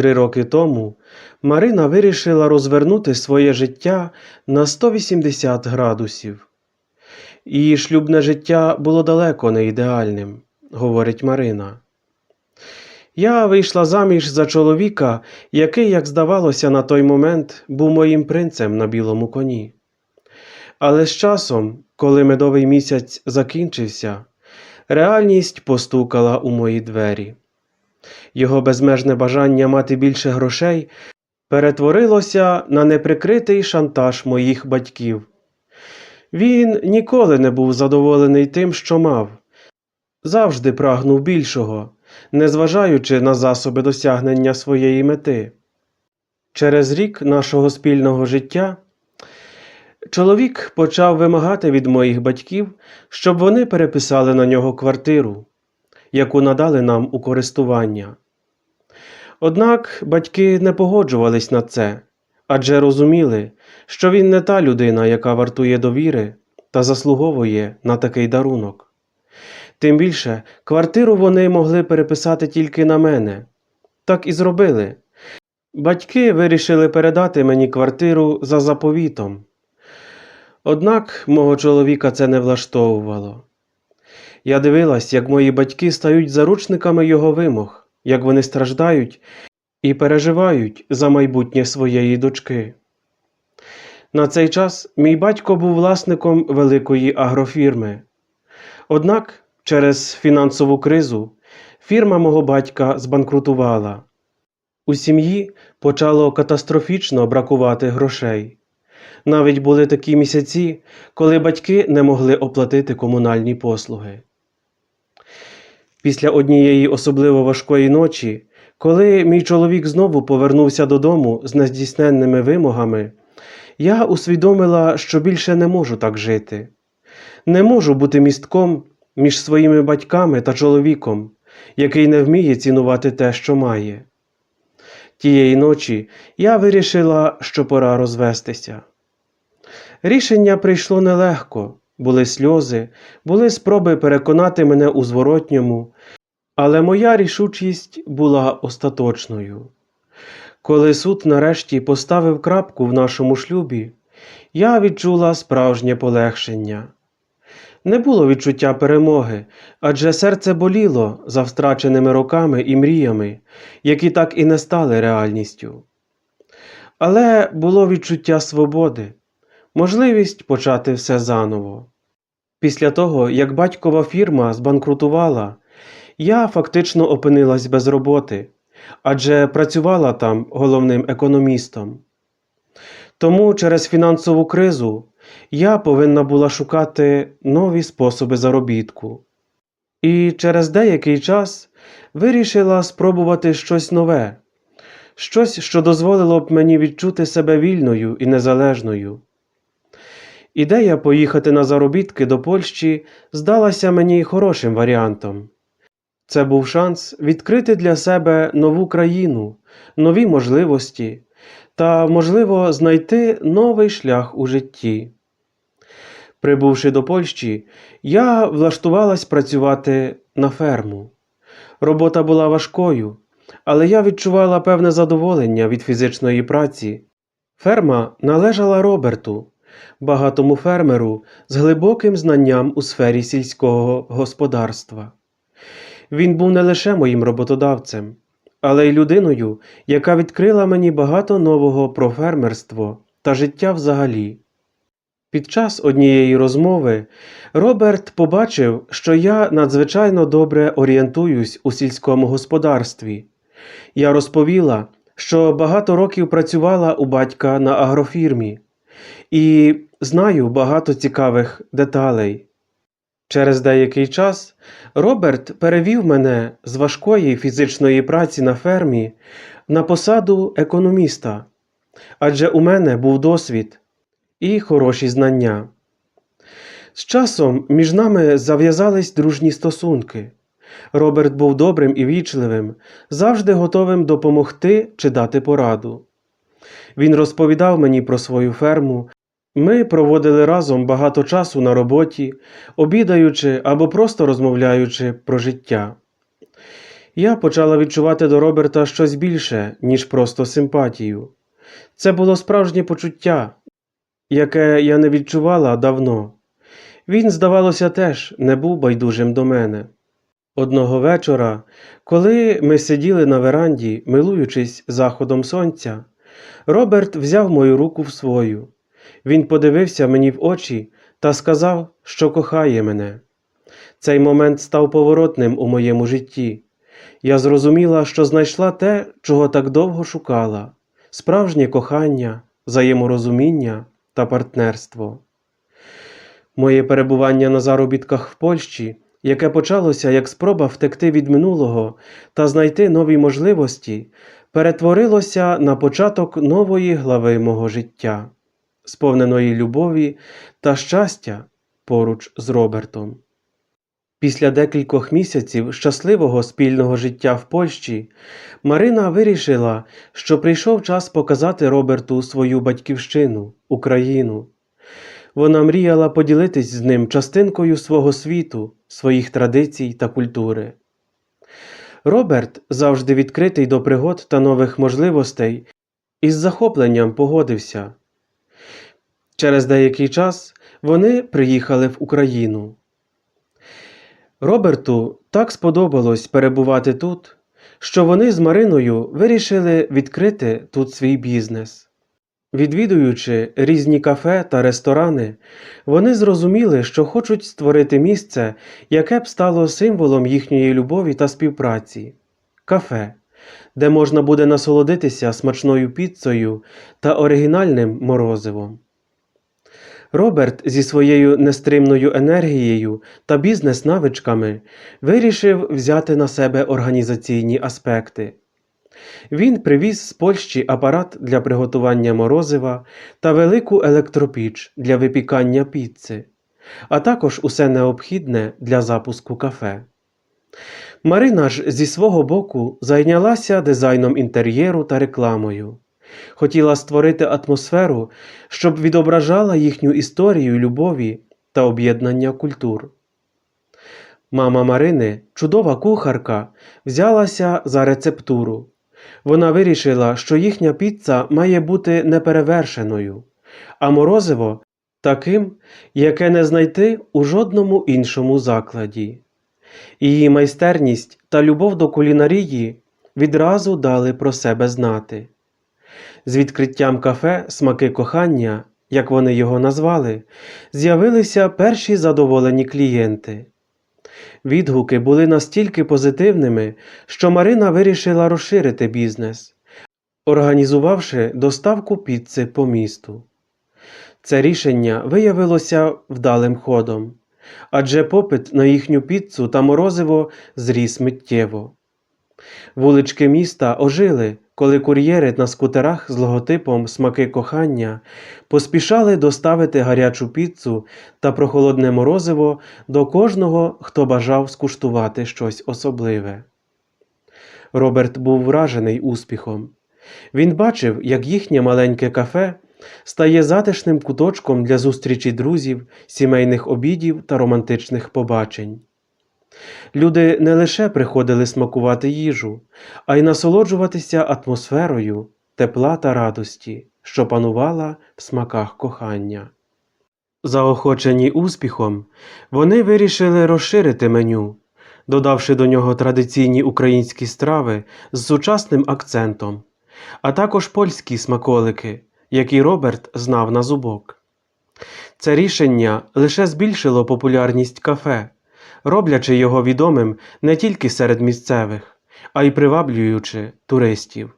Три роки тому Марина вирішила розвернути своє життя на 180 градусів. Її шлюбне життя було далеко не ідеальним, говорить Марина. Я вийшла заміж за чоловіка, який, як здавалося, на той момент був моїм принцем на білому коні. Але з часом, коли медовий місяць закінчився, реальність постукала у мої двері. Його безмежне бажання мати більше грошей перетворилося на неприкритий шантаж моїх батьків. Він ніколи не був задоволений тим, що мав, завжди прагнув більшого, незважаючи на засоби досягнення своєї мети. Через рік нашого спільного життя чоловік почав вимагати від моїх батьків, щоб вони переписали на нього квартиру, яку надали нам у користування. Однак батьки не погоджувались на це, адже розуміли, що він не та людина, яка вартує довіри та заслуговує на такий дарунок. Тим більше, квартиру вони могли переписати тільки на мене. Так і зробили. Батьки вирішили передати мені квартиру за заповітом. Однак мого чоловіка це не влаштовувало. Я дивилась, як мої батьки стають заручниками його вимог, як вони страждають і переживають за майбутнє своєї дочки. На цей час мій батько був власником великої агрофірми. Однак через фінансову кризу фірма мого батька збанкрутувала. У сім'ї почало катастрофічно бракувати грошей. Навіть були такі місяці, коли батьки не могли оплатити комунальні послуги. Після однієї особливо важкої ночі, коли мій чоловік знову повернувся додому з нездійсненними вимогами, я усвідомила, що більше не можу так жити. Не можу бути містком між своїми батьками та чоловіком, який не вміє цінувати те, що має. Тієї ночі я вирішила, що пора розвестися. Рішення прийшло нелегко, були сльози, були спроби переконати мене у зворотньому, але моя рішучість була остаточною. Коли суд нарешті поставив крапку в нашому шлюбі, я відчула справжнє полегшення. Не було відчуття перемоги, адже серце боліло за втраченими роками і мріями, які так і не стали реальністю. Але було відчуття свободи, можливість почати все заново. Після того, як батькова фірма збанкрутувала, я фактично опинилась без роботи, адже працювала там головним економістом. Тому через фінансову кризу я повинна була шукати нові способи заробітку. І через деякий час вирішила спробувати щось нове, щось, що дозволило б мені відчути себе вільною і незалежною. Ідея поїхати на заробітки до Польщі здалася мені хорошим варіантом. Це був шанс відкрити для себе нову країну, нові можливості та, можливо, знайти новий шлях у житті. Прибувши до Польщі, я влаштувалась працювати на ферму. Робота була важкою, але я відчувала певне задоволення від фізичної праці. Ферма належала Роберту, багатому фермеру з глибоким знанням у сфері сільського господарства. Він був не лише моїм роботодавцем, але й людиною, яка відкрила мені багато нового про фермерство та життя взагалі. Під час однієї розмови Роберт побачив, що я надзвичайно добре орієнтуюсь у сільському господарстві. Я розповіла, що багато років працювала у батька на агрофірмі і знаю багато цікавих деталей. Через деякий час Роберт перевів мене з важкої фізичної праці на фермі на посаду економіста, адже у мене був досвід і хороші знання. З часом між нами зав'язались дружні стосунки. Роберт був добрим і вічливим, завжди готовим допомогти чи дати пораду. Він розповідав мені про свою ферму. Ми проводили разом багато часу на роботі, обідаючи або просто розмовляючи про життя. Я почала відчувати до Роберта щось більше, ніж просто симпатію. Це було справжнє почуття, яке я не відчувала давно. Він, здавалося, теж не був байдужим до мене. Одного вечора, коли ми сиділи на веранді, милуючись заходом сонця, Роберт взяв мою руку в свою. Він подивився мені в очі та сказав, що кохає мене. Цей момент став поворотним у моєму житті. Я зрозуміла, що знайшла те, чого так довго шукала справжнє кохання, взаєморозуміння та партнерство. Моє перебування на заробітках в Польщі, яке почалося як спроба втекти від минулого та знайти нові можливості, перетворилося на початок нової глави мого життя, сповненої любові та щастя поруч з Робертом. Після декількох місяців щасливого спільного життя в Польщі Марина вирішила, що прийшов час показати Роберту свою батьківщину, Україну. Вона мріяла поділитись з ним частинкою свого світу, своїх традицій та культури. Роберт, завжди відкритий до пригод та нових можливостей, із захопленням погодився. Через деякий час вони приїхали в Україну. Роберту так сподобалось перебувати тут, що вони з Мариною вирішили відкрити тут свій бізнес. Відвідуючи різні кафе та ресторани, вони зрозуміли, що хочуть створити місце, яке б стало символом їхньої любові та співпраці кафе, де можна буде насолодитися смачною піцею та оригінальним морозивом. Роберт зі своєю нестримною енергією та бізнес-навичками вирішив взяти на себе організаційні аспекти. Він привіз з Польщі апарат для приготування морозива та велику електропіч для випікання піци, а також усе необхідне для запуску кафе. Марина ж зі свого боку зайнялася дизайном інтер'єру та рекламою. Хотіла створити атмосферу, щоб відображала їхню історію любові та об'єднання культур. Мама Марини, чудова кухарка, взялася за рецептуру. Вона вирішила, що їхня піца має бути неперевершеною, а морозиво таким, яке не знайти у жодному іншому закладі. Її майстерність та любов до кулінарії відразу дали про себе знати. З відкриттям кафе Смаки кохання, як вони його назвали, з'явилися перші задоволені клієнти. Відгуки були настільки позитивними, що Марина вирішила розширити бізнес, організувавши доставку піци по місту. Це рішення виявилося вдалим ходом, адже попит на їхню піцу та морозиво зріс миттєво. Вулички міста ожили, коли кур'єри на скутерах з логотипом Смаки кохання поспішали доставити гарячу піцу та прохолодне морозиво до кожного, хто бажав скуштувати щось особливе. Роберт був вражений успіхом. Він бачив, як їхнє маленьке кафе стає затишним куточком для зустрічі друзів, сімейних обідів та романтичних побачень. Люди не лише приходили смакувати їжу, а й насолоджуватися атмосферою тепла та радості, що панувала в смаках кохання. Заохочені успіхом, вони вирішили розширити меню, додавши до нього традиційні українські страви з сучасним акцентом, а також польські смаколики, які Роберт знав на зубок. Це рішення лише збільшило популярність кафе роблячи його відомим не тільки серед місцевих, а й приваблюючи туристів.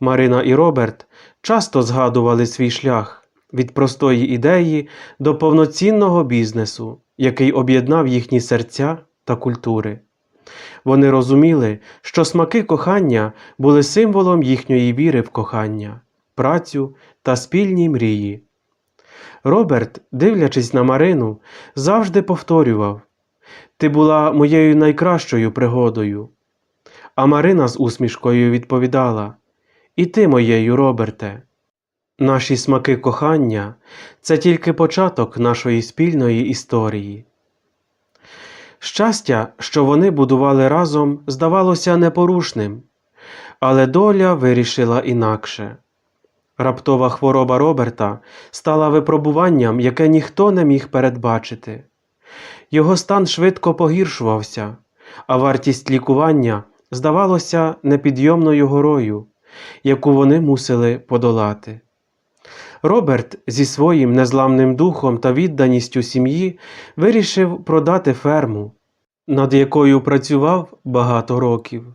Марина і Роберт часто згадували свій шлях від простої ідеї до повноцінного бізнесу, який об'єднав їхні серця та культури. Вони розуміли, що смаки кохання були символом їхньої віри в кохання, працю та спільні мрії. Роберт, дивлячись на Марину, завжди повторював Ти була моєю найкращою пригодою. А Марина з усмішкою відповідала І ти моєю, Роберте. Наші смаки кохання це тільки початок нашої спільної історії. Щастя, що вони будували разом, здавалося непорушним, але доля вирішила інакше. Раптова хвороба Роберта стала випробуванням, яке ніхто не міг передбачити. Його стан швидко погіршувався, а вартість лікування здавалося непідйомною горою, яку вони мусили подолати. Роберт зі своїм незламним духом та відданістю сім'ї вирішив продати ферму, над якою працював багато років.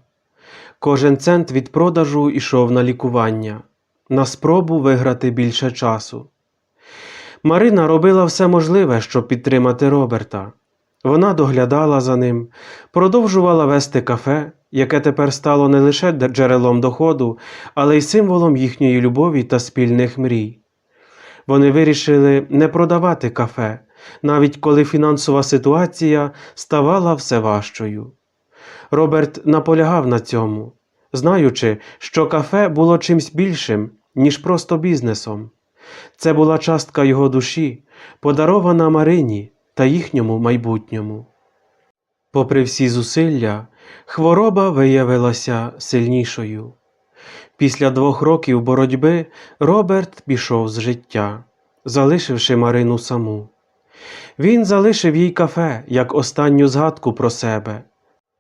Кожен цент від продажу йшов на лікування, на спробу виграти більше часу. Марина робила все можливе, щоб підтримати Роберта. Вона доглядала за ним, продовжувала вести кафе, яке тепер стало не лише джерелом доходу, але й символом їхньої любові та спільних мрій. Вони вирішили не продавати кафе, навіть коли фінансова ситуація ставала все важчою. Роберт наполягав на цьому, знаючи, що кафе було чимсь більшим, ніж просто бізнесом. Це була частка його душі, подарована Марині та їхньому майбутньому. Попри всі зусилля, хвороба виявилася сильнішою. Після двох років боротьби Роберт пішов з життя, залишивши Марину саму. Він залишив їй кафе як останню згадку про себе,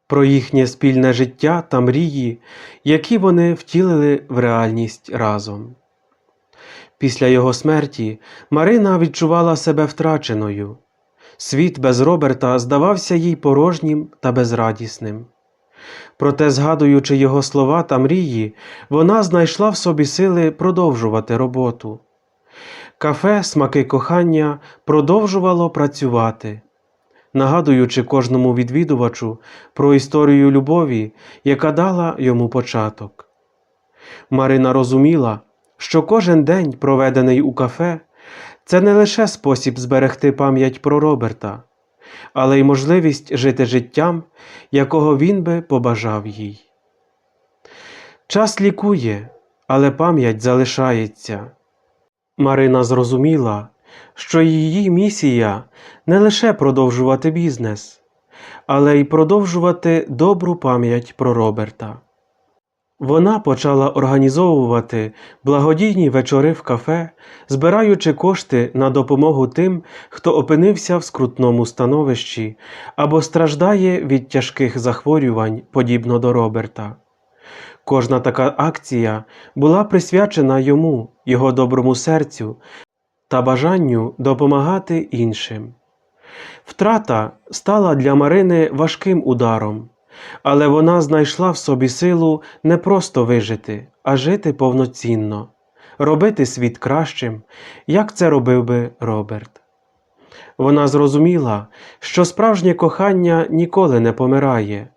про їхнє спільне життя та мрії, які вони втілили в реальність разом. Після його смерті Марина відчувала себе втраченою. Світ без Роберта здавався їй порожнім та безрадісним. Проте, згадуючи його слова та мрії, вона знайшла в собі сили продовжувати роботу. Кафе Смаки кохання продовжувало працювати, нагадуючи кожному відвідувачу про історію любові, яка дала йому початок. Марина розуміла, що кожен день, проведений у кафе, це не лише спосіб зберегти пам'ять про Роберта, але й можливість жити життям, якого він би побажав їй. Час лікує, але пам'ять залишається. Марина зрозуміла, що її місія не лише продовжувати бізнес, але й продовжувати добру пам'ять про Роберта. Вона почала організовувати благодійні вечори в кафе, збираючи кошти на допомогу тим, хто опинився в скрутному становищі або страждає від тяжких захворювань, подібно до Роберта. Кожна така акція була присвячена йому, його доброму серцю та бажанню допомагати іншим. Втрата стала для Марини важким ударом, але вона знайшла в собі силу не просто вижити, а жити повноцінно, робити світ кращим, як це робив би Роберт. Вона зрозуміла, що справжнє кохання ніколи не помирає,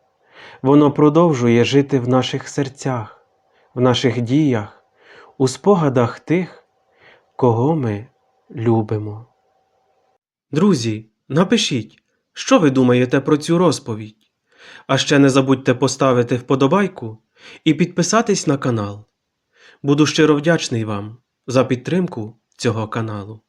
воно продовжує жити в наших серцях, в наших діях, у спогадах тих, кого ми любимо. Друзі, напишіть, що ви думаєте про цю розповідь. А ще не забудьте поставити вподобайку і підписатись на канал. Буду щиро вдячний вам за підтримку цього каналу.